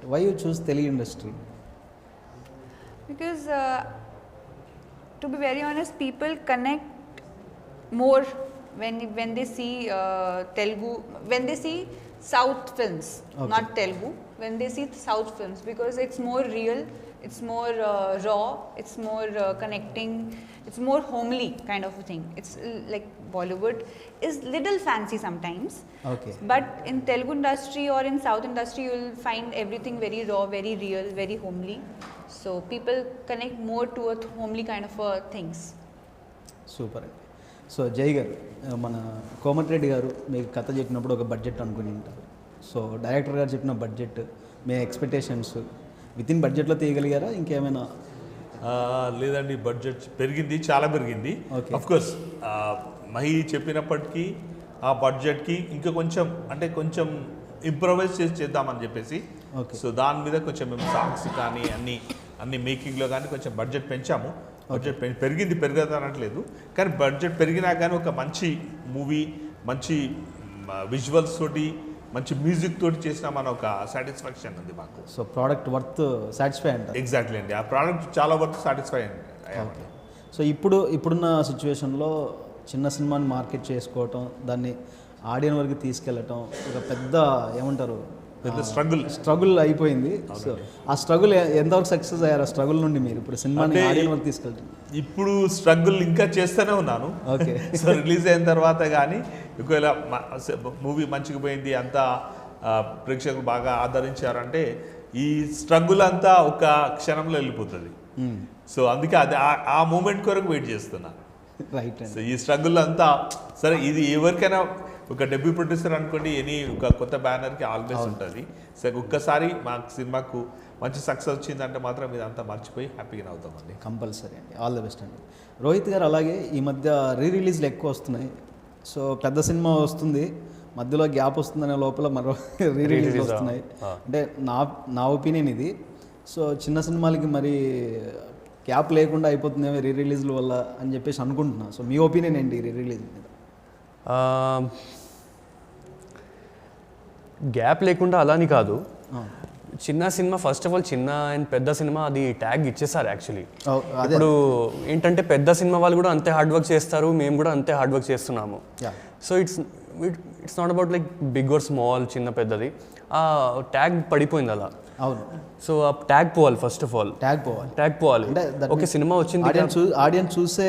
that? Why you choose tele industry? Because uh, to be very honest, people connect more when when they see uh, Telugu, when they see South films, okay. not Telugu, when they see South films because it's more real, it's more uh, raw, it's more uh, connecting, it's more homely kind of a thing. It's uh, like Bollywood is little fancy sometimes, okay. but in Telugu industry or in South industry, you will find everything very raw, very real, very homely. So people connect more to a homely kind of uh, things. Super. So Jai గారు మన కోమటిరెడ్డి గారు మీకు కథ చెప్పినప్పుడు ఒక budget అనుకుని ఉంటారు. So director గారు చెప్పిన బడ్జెట్ మీ ఎక్స్పెక్టేషన్స్ విత్ ఇన్ బడ్జెట్లో తీయగలిగారా? ఇంకేమైనా? లేదండి బడ్జెట్ పెరిగింది చాలా పెరిగింది. అఫ్ కోర్స్ మహి చెప్పినప్పటికీ ఆ బడ్జెట్కి ఇంకా కొంచెం అంటే కొంచెం ఇంప్రవైజ్ చేసి చేద్దామని చెప్పేసి. సో దాని మీద కొంచెం మేము సాంగ్స్ కానీ అన్ని అన్ని మేకింగ్లో కానీ కొంచెం బడ్జెట్ పెంచాము. బడ్జెట్ పెరిగింది పెరగదు అనట్లేదు. కానీ బడ్జెట్ పెరిగినా కానీ ఒక మంచి మూవీ మంచి విజువల్స్ తోటి మంచి మ్యూజిక్ తోటి చేసినామని ఒక సాటిస్ఫాక్షన్ ఉంది మాకు. సో ప్రోడక్ట్ వర్త్ సాటిస్ఫై అంటారు. ఎగ్జాక్ట్లీ అండి. ఆ ప్రోడక్ట్ చాలా వరకు సాటిస్ఫై అయ్యాము ఓకే. సో ఇప్పుడు ఇప్పుడున్న సిచ్యువేషన్లో చిన్న సినిమాని మార్కెట్ చేసుకోవటం దాన్ని ఆడియన్ వరకు తీసుకెళ్ళటం ఒక పెద్ద ఏమంటారు స్ట్రగుల్ స్ట్రగుల్ అయిపోయింది. సో ఆ స్ట్రగుల్ ఎంతవరకు సక్సెస్ అయ్యారు? ఆ స్ట్రగుల్ నుండి మీరు ఇప్పుడు సినిమాని ఆడియన్ వరకు తీసుకెళ్ళటం ఇప్పుడు స్ట్రగుల్ ఇంకా చేస్తూనే ఉన్నాను. ఓకే సో రిలీజ్ అయిన తర్వాత కానీ ఒకవేళ మూవీ మంచిగా పోయింది అంతా ప్రేక్షకులు బాగా ఆదరించారంటే ఈ స్ట్రగుల్ అంతా ఒక క్షణంలో వెళ్ళిపోతుంది. సో అందుకే అది ఆ- ఆ మూమెంట్ కొరకు వెయిట్ చేస్తున్నా. రైట్ అండి. సో ఈ స్ట్రగుల్ అంతా సరే ఇది ఎవరికైనా ఒక డెబ్యూ ప్రొడ్యూసర్ అనుకోండి ఎనీ ఒక కొత్త బ్యానర్కి ఆల్వేస్ ఉంటుంది. సో ఒక్కసారి మా సినిమాకు మంచి సక్సెస్ వచ్చిందంటే మాత్రం ఇదంతా మర్చిపోయి హ్యాపీగా అవుతామండి. కంపల్సరీ అండి. ఆల్ ద బెస్ట్ అండి. రోహిత్ గారు అలాగే ఈ మధ్య రీ రిలీజ్లు ఎక్కువ వస్తున్నాయి. సో పెద్ద సినిమా వస్తుంది. మధ్యలో గ్యాప్ వస్తుందనే లోపల మరో రీ రిలీజ్ వస్తున్నాయి. అంటే నా నా ఒపీనియన్ ఇది. సో చిన్న సినిమాలకి మరి గ్యాప్ లేకుండా అయిపోతుందేమో రీ రిలీజ్ల వల్ల అని చెప్పేసి అనుకుంటున్నా. సో మీ ఒపీనియన్ ఏంటి రీ రిలీజ్ మీద? గ్యాప్ లేకుండా అలా అని కాదు. చిన్న సినిమా ఫస్ట్ ఆఫ్ ఆల్ చిన్న అండ్ పెద్ద సినిమా అది ట్యాగ్ ఇచ్చేసారు యాక్చువల్లీ ఇప్పుడు ఏంటంటే పెద్ద సినిమా వాళ్ళు కూడా అంతే హార్డ్ వర్క్ చేస్తారు మేము కూడా అంతే హార్డ్ వర్క్ చేస్తున్నాము. So it's it's not about like big or small చిన్న పెద్దది. ఆ ట్యాగ్ పడిపోయింది అలా. అవును. సో ఆ ట్యాగ్ పోవాలి ఫస్ట్ ఆఫ్ ఆల్. ట్యాగ్ పోవాలి. ట్యాగ్ పోవాలి. అంటే ఓకే సినిమా వచ్చింది ఆడియన్స్ ఆడియన్స్ చూసే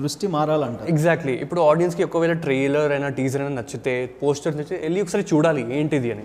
దృష్టి మారాలంట ఎగ్జాక్ట్లీ ఇప్పుడు ఆడియన్స్కి ఒకవేళ ట్రైలర్ అయినా టీజర్ అయినా నచ్చితే పోస్టర్ నచ్చితే వెళ్ళి ఒకసారి చూడాలి ఏంటిది అని.